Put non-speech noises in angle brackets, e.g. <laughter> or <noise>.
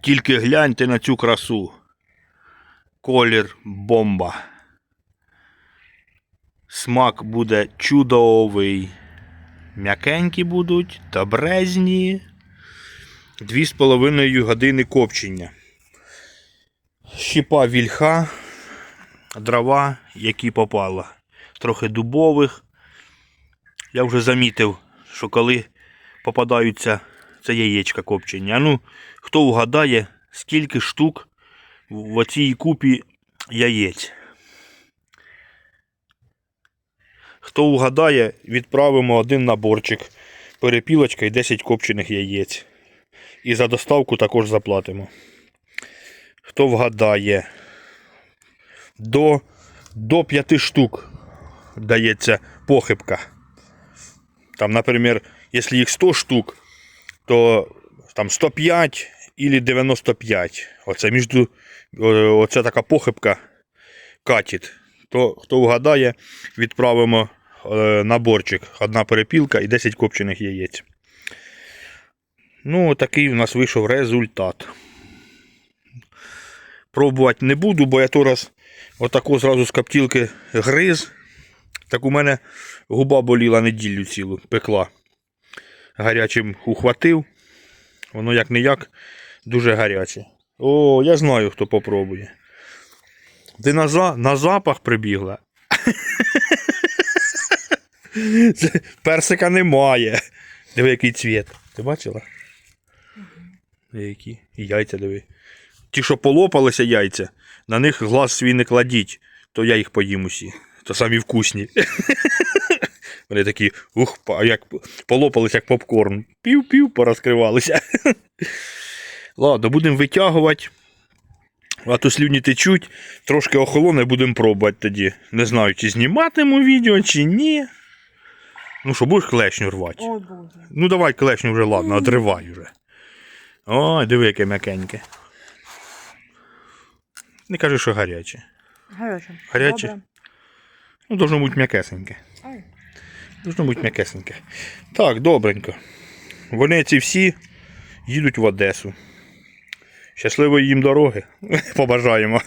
Тільки гляньте на цю красу. Колір бомба. Смак буде чудовий. М'якенькі будуть, добрезні. Дві з половиною години копчення. Щіпа вільха, дрова, які попало. Трохи дубових. Я вже замітив, що коли попадаються це яєчка копчені. А ну, хто угадає, скільки штук в оцій купі яєць? Хто угадає, відправимо один наборчик, перепілочка і 10 копчених яєць. І за доставку також заплатимо. Хто вгадає, до, до 5 штук дається похибка. Там, наприклад, якщо їх 100 штук, то там 105 или 95. Оце між оце така похибка катить. То хто вгадає, відправимо е, наборчик. Одна перепілка і 10 копчених яєць. Ну, такий у нас вийшов результат. Пробувати не буду, бо я то раз отако зразу з коптілки гриз. Так у мене губа боліла неділю цілу, пекла. Гарячим ухватив. Воно як не як дуже гаряче. О, я знаю, хто попробує. Ти на, за... на запах прибігла. <laughs> Персика немає. Диви, який цвіт. Ти бачила? Які? І яйця диви. Ті, що полопалися яйця, на них глаз свій не кладіть, то я їх поїм усі. То самі вкусні. <laughs> Вони такі, ух, як полопались, як попкорн. Пів-пів порозкривалися. <laughs> Ладно, будемо витягувати. А то слюні течуть, трошки охолоне, будемо пробувати тоді. Не знаю, чи зніматиму відео, чи ні. Ну що, будеш клешню рвати? Ой, Боже. Ну давай клешню вже, ладно, одривай вже. Ой, диви, яке м'якеньке. Не кажи, що гаряче. Гаряче. Гаряче? Добре. Ну, должно бути м'якесеньке. Ай. Должно бути м'якесеньке. Так, добренько. Вони ці всі їдуть в Одесу. Щасливої їм дороги. <laughs> Побажаємо.